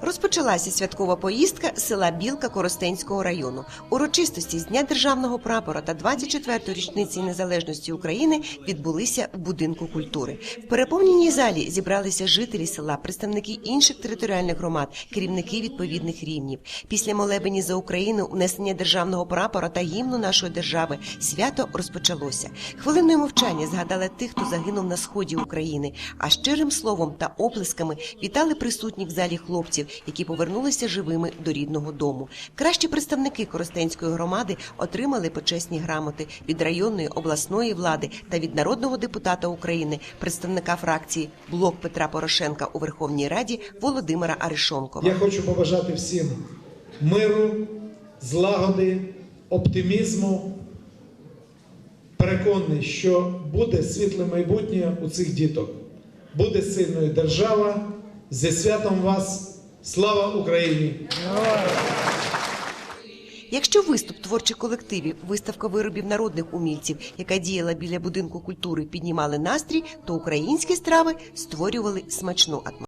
Розпочалася святкова поїздка села Білка Коростенського району. Урочистості з Дня державного прапора та 24-ї річниці незалежності України відбулися в будинку культури. В переповненій залі зібралися жителі села, представники інших територіальних громад, керівники відповідних рівнів. Після молебені за Україну, унесення державного прапора та гімну нашої держави свято розпочалося. Хвилиною мовчання згадали тих, хто загинув на сході України, а щирим словом та оплесками вітали присутніх в залі хлопців, які повернулися живими до рідного дому. Кращі представники Коростенської громади отримали почесні грамоти від районної обласної влади та від народного депутата України, представника фракції Блок Петра Порошенка у Верховній Раді Володимира Аришонкова. Я хочу побажати всім миру, злагоди, оптимізму. Переконаний, що буде світле майбутнє у цих діток. Буде сильною держава. Зі святом вас! Слава Україні! Якщо виступ творчих колективів, виставка виробів народних умільців, яка діяла біля будинку культури, піднімали настрій, то українські страви створювали смачну атмосферу.